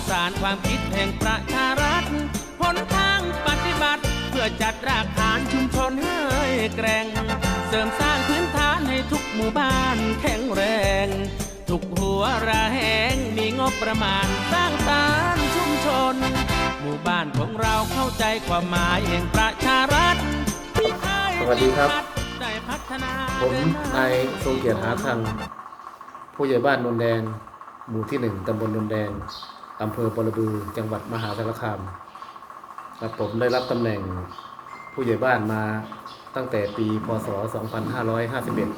ประสานความคิดแห่งประชารัฐหนทางปฏิบัติ เพื่อจัดรากฐานชุมชนให้แกร่ง เสริมสร้างพื้นฐานให้ทุกหมู่บ้านแข็งแรง ทุกหัวระแหงมีงบประมาณสร้างสรรค์ชุมชน หมู่บ้านของเราเข้าใจความหมายแห่งประชารัฐที่เคยสวัสดีครับได้พัฒนาผมนายทรงเกียรติหาทังผู้ใหญ่บ้านนนแดง หมู่ที่หนึ่งตำบลนนแดง อำเภอปรบือ จังหวัดมหาสารคามครับผมได้รับตำแหน่งผู้ใหญ่บ้านมาตั้งแต่ปี พศ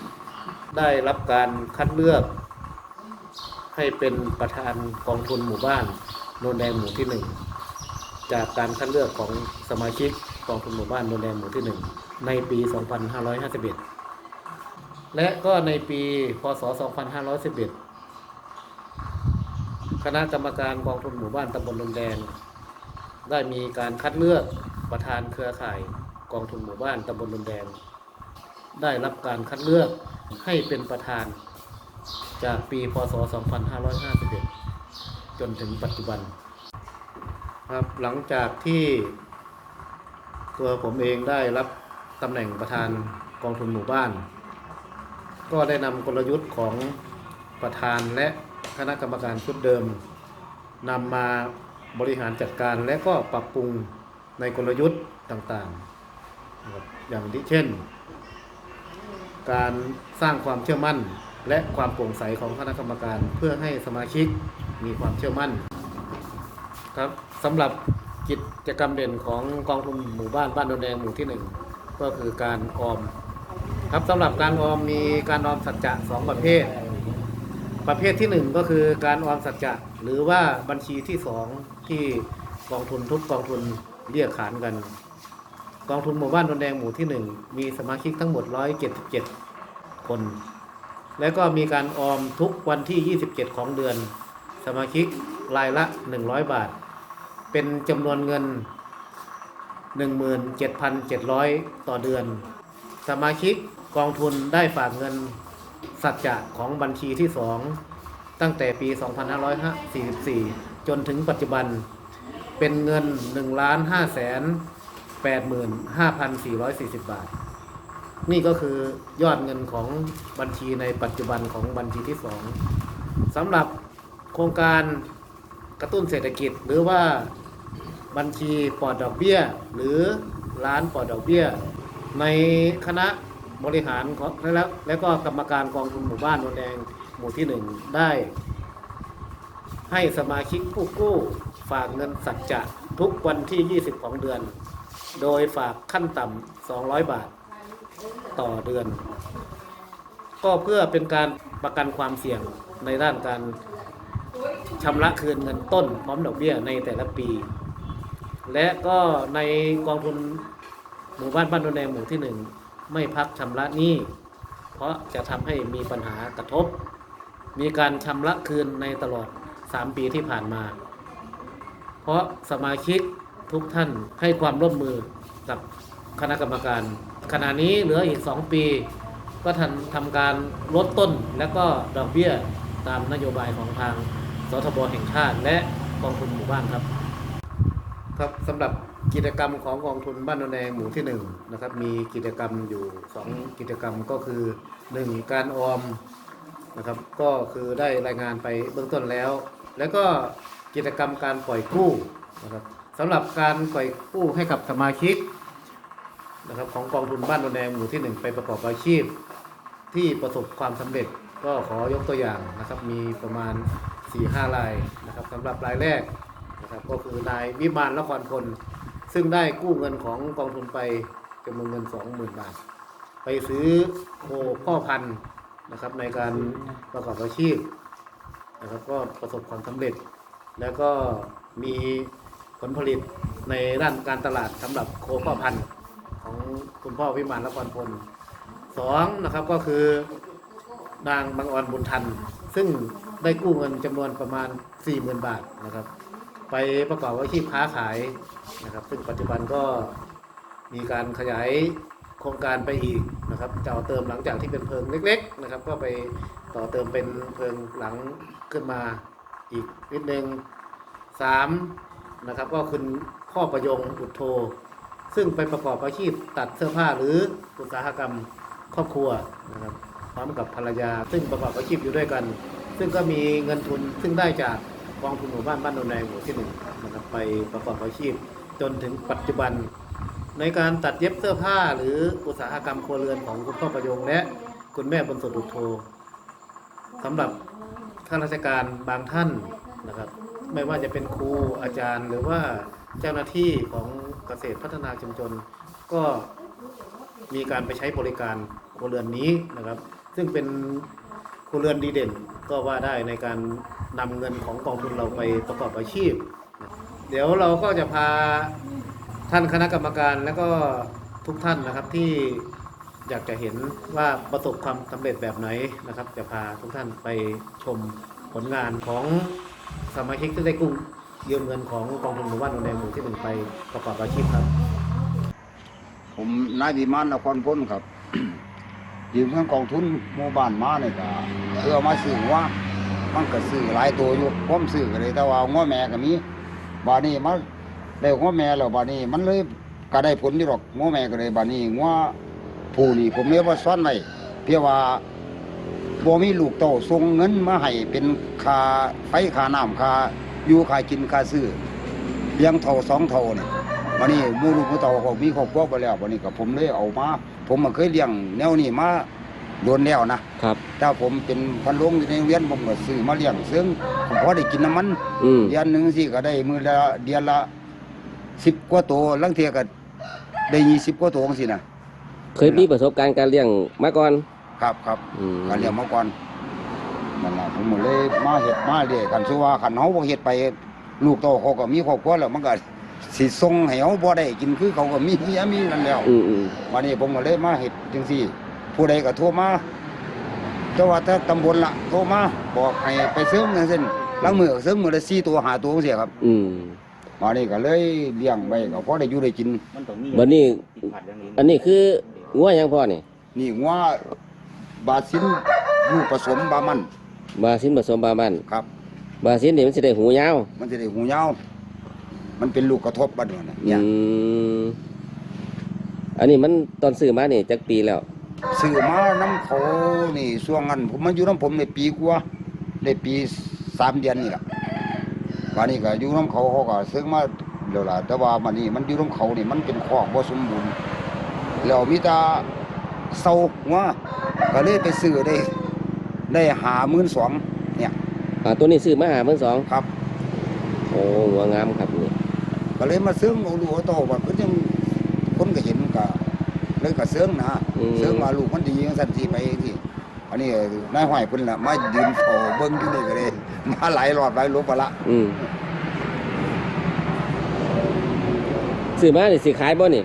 2551 ได้รับการคัดเลือก ให้เป็นประธานกองทุนหมู่บ้านโนนแดงหมู่ที่หนึ่งจากการคัดเลือกของสมาชิกกองทุนหมู่บ้านโนนแดงหมู่ที่หนึ่งในปี 2551 และก็ในปี พศ 2511 คณะกรรมการกองทุนหมู่บ้านตำบลนนแดง ได้มีการคัดเลือกประธานเครือข่ายกองทุนหมู่บ้านตำบลนนแดง ได้รับการคัดเลือกให้เป็นประธานจากปี พศ 2551 จนถึงปัจจุบัน ครับหลังจากที่ตัวผมเองได้รับตำแหน่งประธานกองทุนหมู่บ้าน ก็ได้นำกลยุทธ์ของประธานและ คณะกรรมการชุดเดิมนำมาบริหารจัดการและก็ปรับปรุงในกลยุทธ์ต่างๆ อย่างที่เช่น การสร้างความเชื่อมั่นและความโปร่งใสของคณะกรรมการเพื่อให้สมาชิกมีความเชื่อมั่นครับสำหรับกิจกรรมเด่นของกองทุนหมู่บ้านบ้านดนแดงหมู่ที่หนึ่งก็คือการออม ครับสำหรับการออมมีการออมสัจจะสองประเภท ประเภทที่หนึ่งก็คือการออมสัจจะหรือว่าบัญชีที่สองที่กองทุนทุกกองทุนเรียกขานกัน กองทุนหมู่บ้านดอนแดงหมู่ที่หนึ่งมีสมาชิกทั้งหมด 177 คน แล้วก็มีการออมทุกวันที่ 27 ของเดือน สมาชิกรายละ 100 บาท เป็นจำนวนเงิน 17,700 ต่อเดือน สมาชิกกองทุนได้ฝากเงิน สัจจะของบัญชีที่2ตั้งแต่ปี 2544 จนถึงปัจจุบัน เป็นเงิน 1 5 8 5,440 บาท นี่ก็คือยอดเงินของบัญชีในปัจจุบันของบัญชีที่2สำหรับโครงการกระตุ้นเศรษฐกิจหรือว่าบัญชีปลอดดอกเบี้ย หรือร้านปลอดดอกเบี้ย ในคณะ บริหารของและและก็กรรมการกองทุนหมู่บ้านโนนแดงหมู่ที่หนึ่งได้ ให้สมาชิกผู้กู้ฝากเงินสัจจะทุกวันที่ 20 ของเดือน โดยฝากขั้นต่ำ200 บาทต่อเดือน ก็เพื่อเป็นการประกันความเสี่ยงในด้านการชำระคืนเงินต้นพร้อมดอกเบี้ยในแต่ละปี และก็ในกองทุนหมู่บ้านบ้านโนนแดงหมู่ที่หนึ่ง ไม่พักชำระหนี้เพราะจะทำให้มีปัญหากระทบ มีการชำระคืนในตลอด 3 ปีที่ผ่านมา เพราะสมาชิกทุกท่านให้ความร่วมมือกับคณะกรรมการ ขณะนี้เหลืออีก 2 ปี ก็ทันทำการลดต้นและก็ดอกเบี้ยตามนโยบายของทางสทบแห่งชาติและกองทุนหมู่บ้านครับ ครับสำหรับ กิจกรรมของกองทุนบ้านนนแดงหมู่ที่1นะครับมีกิจกรรมอยู่ 2 กิจกรรมก็คือ 1 การออมนะครับก็คือได้รายงานไปเบื้องต้นแล้ว แล้วก็กิจกรรมการปล่อยกู้นะครับสำหรับการปล่อยกู้ให้กับสมาชิกนะครับของกองทุนบ้านนนแดงหมู่ที่ 1 ไปประกอบอาชีพ ที่ประสบความสำเร็จก็ขอยกตัวอย่างนะครับมีประมาณ 4-5รายนะครับสำหรับรายแรกนะครับก็คือนายวิมานนครพล ซึ่งได้กู้เงินของกองทุนไปจำนวนเงิน20,000บาท ไปซื้อโคพ่อพันธุ์นะครับ ในการประกอบอาชีพนะครับก็ประสบความสำเร็จ แล้วก็มีผลผลิตในด้านการตลาดสำหรับโคพ่อพันธุ์ของคุณพ่อวิมานนครพลสองนะครับก็คือนางบางออนบุญทัน ซึ่งได้กู้เงินจำนวนประมาณ 40,000 บาทนะครับ ไปประกอบอาชีพค้าขายนะครับ ซึ่งปัจจุบันก็มีการขยายโครงการไปอีกนะครับจะเอาเติมหลังจากที่เป็นเพิงเล็ก ๆ นะครับ ก็ไปต่อเติมเป็นเพิงหลังขึ้นมาอีกนิดนึงสามนะครับ ก็คุณพ่อประยงอุดโท ซึ่งไปประกอบอาชีพตัดเสื้อผ้าหรืออุตสาหกรรมครอบครัวนะครับพร้อมกับภรรยา ซึ่งประกอบอาชีพอยู่ด้วยกัน ซึ่งก็มีเงินทุนซึ่งได้จาก กองทุนหมู่บ้านบ้านโนนแดงหมู่ที่หนึ่งนะครับไปประกอบอาชีพ จนถึงปัจจุบัน ในการตัดเย็บเสื้อผ้าหรืออุตสาหกรรมครัวเรือนของคุณพ่อประยงและคุณแม่บนสดุดโทสำหรับข้าราชการบางท่านนะครับ ไม่ว่าจะเป็นครูอาจารย์ หรือว่าเจ้าหน้าที่ของเกษตรพัฒนาชุมชน ก็มีการไปใช้บริการครัวเรือนนี้นะครับ ซึ่งเป็น ครัวเรือนดีเด่นก็ว่าได้ในการนำเงินของกองทุนเราไปประกอบอาชีพ เดี๋ยวเราก็จะพาท่านคณะกรรมการและก็ทุกท่านนะครับที่อยากจะเห็นว่าประสบความสำเร็จแบบไหนนะครับ จะพาทุกท่านไปชมผลงานของสมาชิกที่ได้กู้ยืมเงินของกองทุนหมู่บ้านโนนแดงหมู่ที่หนึ่งไปประกอบอาชีพครับ ผมนายวิมานนครพ้นครับ ยืมเงินกองทุนหมู่บ้านมาเนี่ยก็เพื่อมาซื้อว่ามันก็ซื้อหลายตัวอยู่ผมซื้อก็เลยแต่ว่าง้อแม่ก็มีบานี้มันได้ง้อแม่แล้วบานี้มันเลยก็ได้ผลอยู่หรอกง้อแม่ก็เลยบานี้ง้อผู้นี่ผมเรียกว่าซ่อนไว้เพียงว่าบ่มีลูกเต้าส่งเงินมาให้เป็นค่าไฟค่าน้ำค่าอยู่ค่ากินค่าซื้อเลี้ยงเท่าสองเท่าเนี่ย วันนี้หมู่ลูกหมู่เต่าเขามีครอบครัวไปแล้ววันนี้ก็ผมเลยเอามา ผมมันเคยเลี้ยงแนวนี้มาโดนแล้วนะครับ ถ้าผมเป็นพันโรงอยู่ในโรงเรียนผมก็ซื้อมาเลี้ยงซึ่งผมพอได้กินน้ำมันอืม เดือนหนึ่งสิก็ได้มือละเดือนละสิบกว่าตัวลังเทียก็ได้ยี่สิบกว่าตัวสินะเคยมีประสบการณ์การเลี้ยงมาก่อนครับครับ อืมก็เลี้ยงมาก่อนนั่นแหละผมก็เลยมาเห็ดมาเรื่อยกันสุว่าขันเฮาบ่เห็ดไปลูกโตเขาก็มีครอบครัวแล้วมันก็ สิส่งให้เฮาบ่ได้กินคือเขาก็มีเมียมีนั่นแล้วอืมอืมวันนี้ผมก็เลยมาเห็ดจังซี่ ผู้ใดก็โทรมาเจ้าว่าถ้าตำบลละโทรมาบอกให้ไปเสริมจังซี่ลังมือก็เสริมมือละ4ตัว5ตัวจังซี่ครับอืมวันนี้ก็เลยเลี้ยงไว้ก็พอได้อยู่ได้กินบัดนี้อันนี้คืองัวหยังพ่อนี่นี่งัวบาซินลูกผสมบามันบาซินผสมบามันครับ บาซินนี่มันสิได้หูยาวมันจะได้หูยาว มันเป็นลูกกระทบบัดนี้นะเนี่ยอืมอันนี้มันตอนซื้อมานี่จักปีแล้ว ซื้อมาน้ำเขานี่ช่วงนั้นผมมาอยู่น้ำผมในปีกว่าได้ปีสามเดือนนี่แหละวันนี้ก็อยู่น้ำเขาเขาก็ซื้อมาเดี๋ยวล่ะแต่ว่ามันนี่มันอยู่น้ำเขานี่มันเป็นคอกบ่สมบูรณ์แล้วมีแต่เศร้าหัวก็เลยไปซื้อได้ ได้หามื่นสองเนี่ยอ่าตัวนี้ซื้อมาหาเพิ่นสอง ครับ โอ้หัวงามครับนี่ ก็เลยมาซื้อเอาลูกเอาโตว่าคือจังคนก็เห็นก็เลยก็ซื้อนะซื้อมาลูกมันดีจังซั่นสิไปที่อันนี้นายห้อยเพิ่นน่ะมายืนเฝ้าเบิ่งอยู่นี่ก็เลยมาหลายรอบหลายลบไปละอืมซื้อมานี่สิขายบ่นี่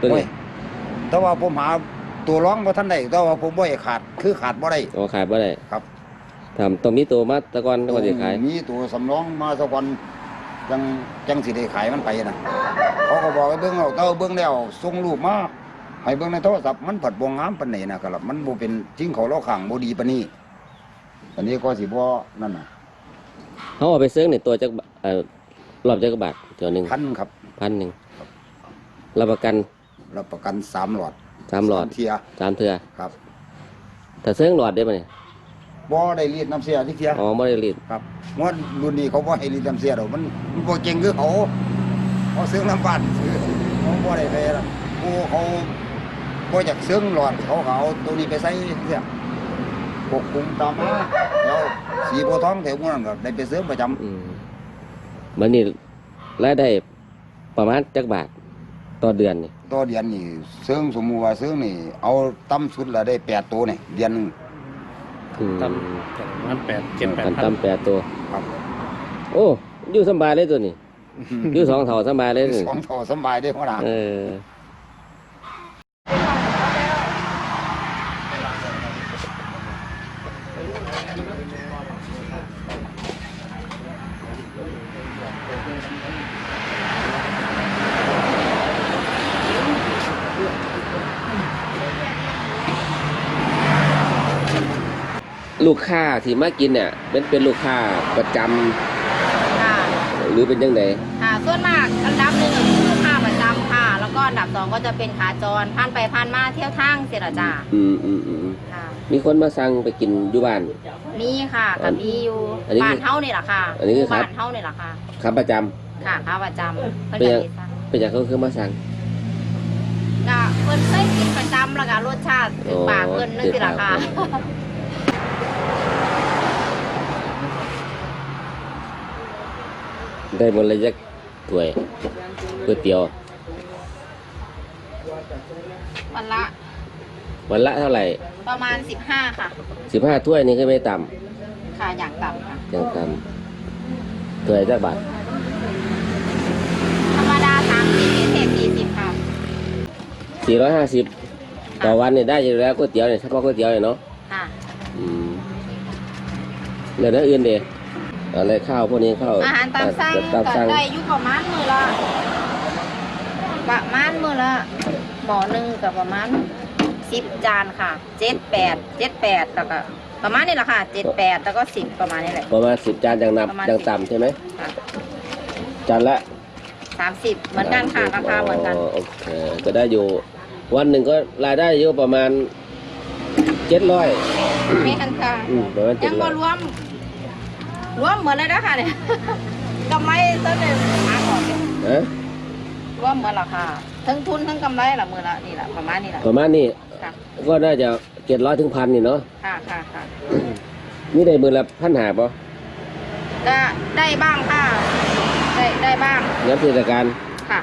ตัวโอ้นี้ยแต่ว่าผมหาตัวร้องบ่ทันได้แต่ว่าผมบ่ให้ขาดคือขาดบ่ได้อ๋อขายบ่ได้ครับทำต้องมีตัวมาแตะก่อนแล้วก็สิขายมีตัวสำรองมาสักวัน จังจังสิได้ขายมันไปนะเขาก็บอกให้เบิ่งเอาเต้าเบิ่งแล้วส่งรูปมาให้เบิ่งในโทรศัพท์มันผัดบ่งามปานนี้นะครับมันบ่เป็นจริงเขาเราข้างบ่ดีปานนี้อันนี้ก็สิบ่นั่นน่ะเขาเอาไปซื้อในตัวจักบาทเอ่อรอบจักบาทตัวหนึ่งพันครับพันหนึ่งรับประกันรับประกันสามหลอดสามหลอดสเทียสามเทือครับถ้าซื้อหลอดได้ไหมเนี่ยบ่ได้รีดน้ำเสียที่เทียอ๋อไม่ได้รีดครับ งวดรุ่นนี้เขาบ่ให้รีดน้ำเสียดอกมันมันบ่เก่งคือเขาเขาซื้อน้ำบ้านซื้อเขาบ่ได้ไปละผู้เขาบ่อยากซื้อหลอดเขาก็เอาตัวนี้ไปใส่เสียปกคุมตามมาแล้วสีบัวทองแถวพวกนั้นก็ได้ไปซื้อประจำอืมมันนี่รายได้ประมาณจักบาทต่อเดือนนี่ต่อเดือนนี่ซื้อสมมุติว่าซื้อนี่ เอาต่ำสุดละได้แปดตัวนี่เดือนหนึง อืมต่ำจากนั้นแปดเจ็ดแปดกันพันต่ำแปดตัว ครับโอ้ อยู่สำบายเลยตัวนี้ อยู่สองเท่าสำบายเลยนี่สองเท่าสำบายได้อพ่อหลานเออ ลูกค้าที่มากินเนี่ยเป็นเป็นลูกค้าประจำค่ะ หรือเป็นยังไงค่ะ ส่วนมากอันดับหนึ่งก็คือลูกค้าประจำค่ะ แล้วก็อันดับสองก็จะเป็นขาจรผ่านไปผ่านมาเที่ยวทางเสียละจ้าอืมอืมอืมค่ะ มีคนมาสั่งไปกินอยู่บ้าน มีค่ะอักับนมีอยู่อันนี้คือบ้านเฮานี่แหละค่ะอันนี้คือครับ บ้านเฮานี่แหละค่ะ ครับประจำ ค่ะค้าประจำเพิ่นเป็นจะยังมีสั่งเป็นอย่างเขาคือมาสั่ง ก็เพิ่นเคยกินประจำแล้วก็รสชาติถึงปากเพิ่นนั่นสิล่ะค่ะ ถึงปากเพิ่ ได้หมดเลยจักถ้วยก๋วยเตี๋ยว วันละ วันละเท่าไหร่ประมาณ15ค่ะ สิบห้าถ้วยนี่ก็ไม่ต่ค่ะอย่างต่ำค่ะำยังต่ำถ้วยจักบาทธรรมดา30พิเศษ40ค่ะ สี่ร้อยห้าสิบต่อวันเนี่ยได้อยู่แล้วก๋วยเตี๋ยวเนี่ยเฉพาะก๋วยเตี๋ยวเนี่ยเนาะค่ะ อืมแล้วนั่นอื่นเด็ อะไรข้าวพวกนี้ข้าวอาหารตามสั่งตามก็สั่งได้อยู่ประมาณมือละประมาณมือละหมอหนึ่งกับประมาณสิบจานค่ะเจ็ดแปดเจ็ดแปดแล้วก็ประมาณนี้แหละค่ะเจ็ดแปดแล้วก็สิบประมาณนี้แหละประมาณสิบจานอย่างประมาณนำอย่าง10ต่ำใช่ไหมค่ะจานละสามสิบเหมือนกันค่ะราคาเหมือนกันโอเคก็ได้อยู่ วันหนึ่งก็รายได้อยู่ประมาณเจ็ดร้อยไม่ทันค่ะประมาณเจ็ยัดงร้บ่อยรวม รวมเหมือนเลยนะคะเนี่ยกำไรต้นเลยหาก่อนเนี่ยฮะรวมเหมือนราคาทั้งทุนทั้งกำไรละมือละนี่แหละประมาณนี้แหละประมาณนี้ค่ะก็น่าจะเจ็ดร้อยถึงพันนี่เนาะค่ะค่ะค่ะนี่ได้มือละพันหาป่ะก็ได้บ้างค่ะ ได้ได้บ้างน้ำเทศกาลค่ะ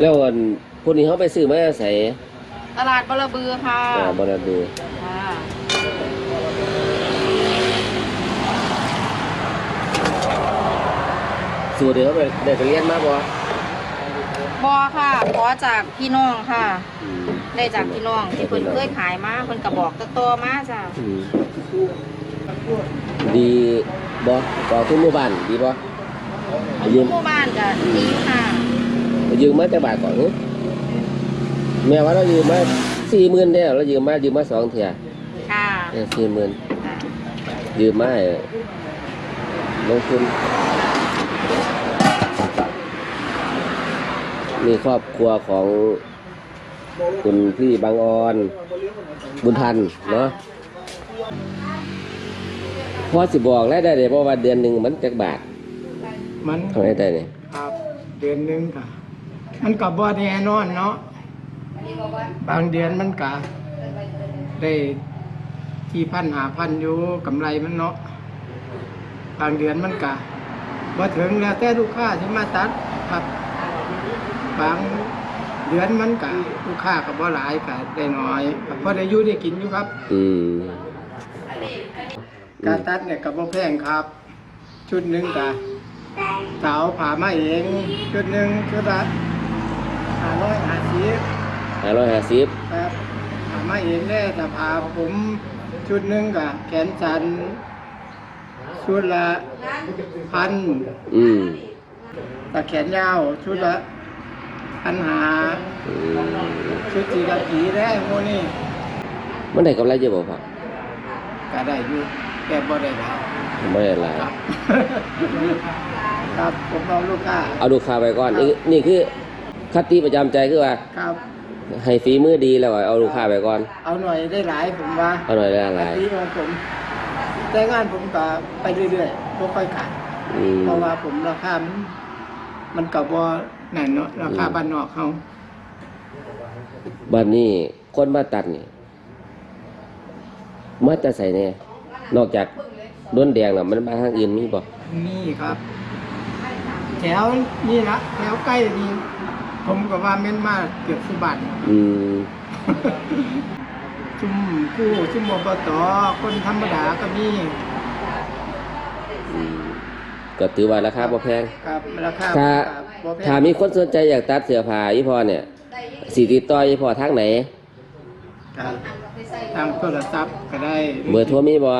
แล้วอันพวกนี้เขาไปซื้อมาใส่ตลาดบลบือค่ะอ่าบราดูค่ะ สูตรเดี๋ยวเขาไปได้ไปเรียนมาป่ะบอค่ะขอจากพี่น้องค่ะได้จากพี่น้องที่เพิ่นเคยขายมาเพิ่นกระบอกตัวๆมาจ้ะอืมดีบ่ต่อทุนหมู่บ้านดีบ่ยืมหมู่บ้านก็ดีค่ะ ยืมมาจากบาทก่อนเนอะแม่ว่าเรายืมมาสี่หมื่นได้เรายืมมายืมมาสองเทียค่ะสี่หมื่นยืมมาให้ลงทุน นี่ครอบครัวของคุณพี่บางออน บุญทันเนาะพอสิบอกแล้วได้เลยเพราะว่าเดือนหนึ่งมันจักบาท มันทำให้ได้เนี่ยครับเดือนหนึงค่ะ มันกับบ่แน่นอนเนาะบางเดือนมันกะได้ที่พันหาพันอยู่กำไรมันเนาะบางเดือนมันกะบ่ถึงแล้วแต่ลูกค้าที่มาตัดครับ บางเดือนมันกะลูกค้ากับบ่หลายกะได้น้อยก็พอได้อยู่ได้กินอยู่ครับ อืมการตัดเนี่ยกับบ่แพงครับ ชุดหนึ่งกะเตาผ่ามาเองชุดหนึ่งชุดละห้าร้อยห้าสิบห้าร้อยห้าสิบครับผ่ามาเองได้แต่ผ่าผมชุดหนึ่งกะแขนสันชุดละพันอืมแต่แขนยาวชุดละ พันหาอืมชุดสีกะกีได้โมนี่มันได้กำไรเยอะบ่พ่อก็ได้อยู่แต่บ่ได้หลายไม่ได้หลายครับ ครับผมเอาลูกค้าเอาดูค่าไปก่อนนี่นี่คือคติประจำใจคือว่า ครับ ให้ฝีมือดีแล้วเอาลูกค้าไปก่อน เอาหน่อยได้หลายผมว่าเอาหน่อยได้หลายที่ของผมแต่งานผมก็ไปเรื่อยๆบ่ค่อยขาดอืมเพราะว่าผมราคามัน มันกับว่านั่นเนาะราคาบ้านนอกเขาบัดนี้คนมาตัดนี่มาจะใส่เนี่ยนอกจากด้นแดงน่ะมันมาทางอื่นมีบ่นี่ครับ แถวนี่ละแถวใกล้นี่ผมก็ว่าแม่นมากเกือบสุบันอืมชุมผู้ชุมอบตคนธรรมดาก็มีอืม ก็ถือว่าราคาบ่แพง ครับราคาถ้า บ่แพงถ้ามีคนสนใจอยากตัดเสื้อผ้าอีพ่อเนี่ยสิติดต่ออีพ่อทางไหน ครับทางโทรศัพท์ก็ได้เบอร์โทรมีบ่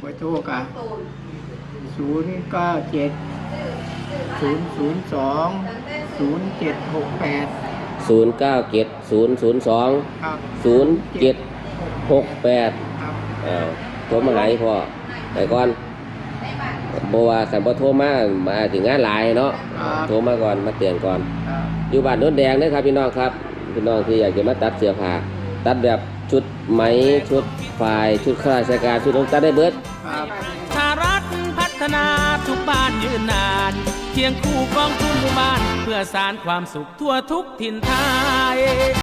เบอร์โทรก็ศูนย์เก้าเจ็ดศูนย์ศูนย์สองศูนย์เจ็ดหกแปด097 002ครับศูนย์เจ็ดหหกแปดครับอ่าโทรมาหาอีพ่อไปก่อน เพราะว่าขันบ่โทรมามาถึงงานหลายเนาะครับโทรมาก่อนมาเตือนก่อนครับอยู่บ้านโน้นแดงเด้อครับพี่น้องครับพี่น้องที่อยากจะมาตัดเสื้อผ้าตัดแบบชุดไหมชุดฝ่ายชุดข้าราชการชุดน้องตัดได้เบิดครับชารัฐพัฒนาทุกบ้านยืนนานเคียงคู่กองทุนหมู่บ้าน เพื่อสารความสุขทั่วทุกถิ่นไทย